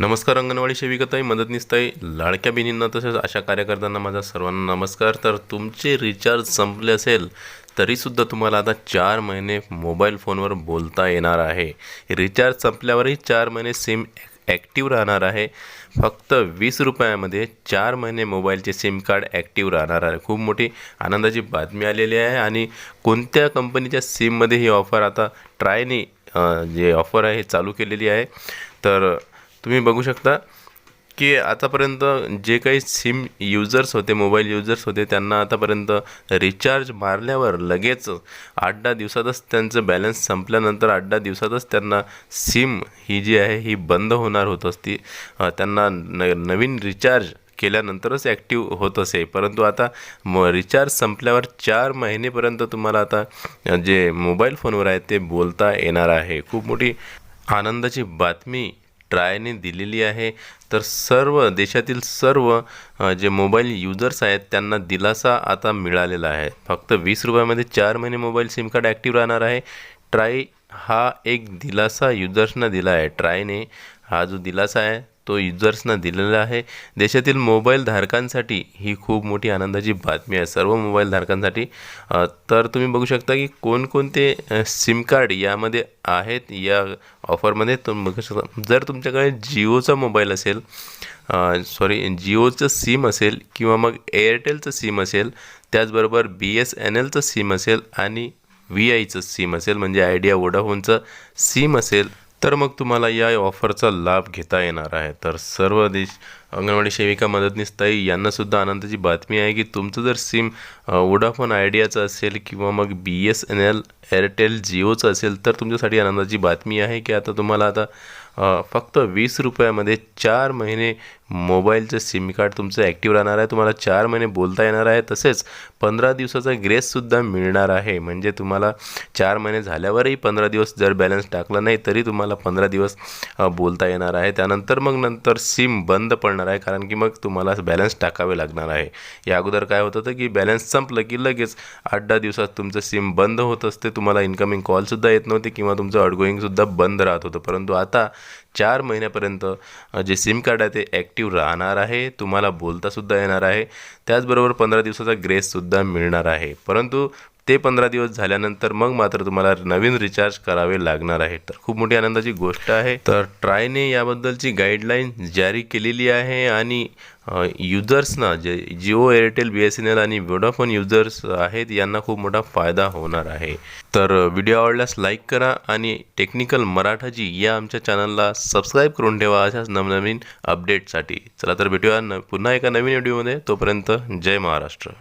नमस्कार अंगणवाडी सेविकाताई मदतनीसताई लाडक्या बहिणींना तसेच अशा कार्यकर्त्यांना माझा सर्वांना नमस्कार. तर तुमचे रिचार्ज संपले असेल तरीसुद्धा तुम्हाला आता चार महिने मोबाईल फोनवर बोलता येणार आहे. रिचार्ज संपल्यावरही चार महिने सिम ॲक्टिव्ह राहणार आहे. फक्त वीस रुपयामध्ये चार महिने मोबाईलचे सिम कार्ड ॲक्टिव्ह राहणार आहे. खूप मोठी आनंदाची बातमी आलेली आहे आणि कोणत्या कंपनीच्या सिममध्ये ही ऑफर आता ट्रायने जे ऑफर आहे चालू केलेली आहे. तर तुम्ही बघू शकता की आतापर्यंत जे काही सिम युजर्स होते मोबाईल युजर्स होते त्यांना आतापर्यंत रिचार्ज मारल्यावर लगेच आठ दहा दिवसातच त्यांचं बॅलन्स संपल्यानंतर आठ दहा दिवसातच त्यांना सिम ही जी आहे ही बंद होणार होत असती. त्यांना न नवीन रिचार्ज केल्यानंतरच ॲक्टिव्ह होत असे. परंतु आता म रिचार्ज संपल्यावर चार महिनेपर्यंत तुम्हाला आता जे मोबाईल फोनवर आहे ते बोलता येणार आहे. खूप मोठी आनंदाची बातमी ट्रायने दिलेली आहे. तर सर्व देशातील सर्व जे मोबाईल युजर्स आहेत त्यांना दिलासा आता मिळालेला आहे. फक्त वीस रुपयामध्ये चार महिने मोबाईल सिम कार्ड ॲक्टिव्ह राहणार आहे. ट्राय हा एक दिलासा युजर्सना दिला आहे. ट्रायने हा जो दिलासा आहे तो युजर्सना दिलेला आहे. देशातील मोबाईल धारकांसाठी ही खूप मोठी आनंदाची बातमी आहे. सर्व मोबाईल धारकांसाठी तर तुम्ही बघू शकता की कोणकोणते सिम कार्ड यामध्ये आहेत या ऑफरमध्ये. तुम्ही बघू शकता जर तुमच्याकडे जिओचा मोबाईल असेल सॉरी जिओचं सिम असेल किंवा मग एअरटेलचं सिम असेल त्याचबरोबर बी एस एन एलचं सिम असेल आणि व्ही आयचं सिम असेल म्हणजे आयडिया वोडाफोनचं सिम असेल तर मग तुम्हाला या ऑफरचा लाभ घेता येणार आहे. तर सर्व देश अंगणवाडी सेविका मदतनीस ताई यांनासुद्धा आनंदाची बातमी आहे की तुमचं जर सिम वोडाफोन आयडियाचं असेल किंवा मग B S N L Airtel जिओचं असेल तर तुमच्यासाठी आनंदाची बातमी आहे की आता तुम्हाला आता फक्त वीस रुपयामध्ये चार महिने मोबाईलचं सिम कार्ड तुमचं ॲक्टिव्ह राहणार आहे तुम्हाला चार महिने बोलता येणार आहे तसेच पंधरा दिवसाचा ग्रेससुद्धा मिळणार आहे. म्हणजे तुम्हाला चार महिने झाल्यावरही पंधरा दिवस जर बॅलन्स टाकला नाही तरी तुम्हाला पंधरा दिवस बोलता येणार आहे. त्यानंतर मग नंतर सिम बंद पडणार आहे. कारण की मग तुम्हाला बॅलन्स टाकावे लागणार आहे. या अगोदर काय होत होतं की बॅलन्स संपलं की लगेच आठ दहा दिवसात तुमचं सिम बंद होत असते. तुम्हाला इन्कमिंग कॉलसुद्धा येत नव्हते किंवा तुमचं आउटगोईंगसुद्धा बंद राहत होतं. परंतु आता चार महिन्यापर्यंत जे सिम कार्ड आहे ते ॲक्टिव्ह राहणार आहे. तुम्हाला बोलतासुद्धा येणार आहे. त्याचबरोबर पंधरा दिवसाचा ग्रेससुद्धा मिळणार आहे. परंतु ते पंधरा दिवस झाल्यानंतर मग मात्र तुम्हाला नवीन रिचार्ज करावे लागणार आहे. तर खूप मोठी आनंदाची गोष्ट आहे. तर ट्रायने याबद्दलची गाईडलाईन जारी केलेली आहे आणि युजर्सना जे Jio Airtel B S N L आणि वोडाफोन युजर्स आहेत यांना खूप मोठा फायदा होणार आहे. तर व्हिडिओ आवडल्यास लाईक करा आणि टेक्निकल मराठाजी या आमच्या चॅनलला सबस्क्राईब करून ठेवा अशाच नवनवीन अपडेटसाठी चला तर भेटूया न पुन्हा एका नवीन व्हिडिओमध्ये तोपर्यंत जय महाराष्ट्र.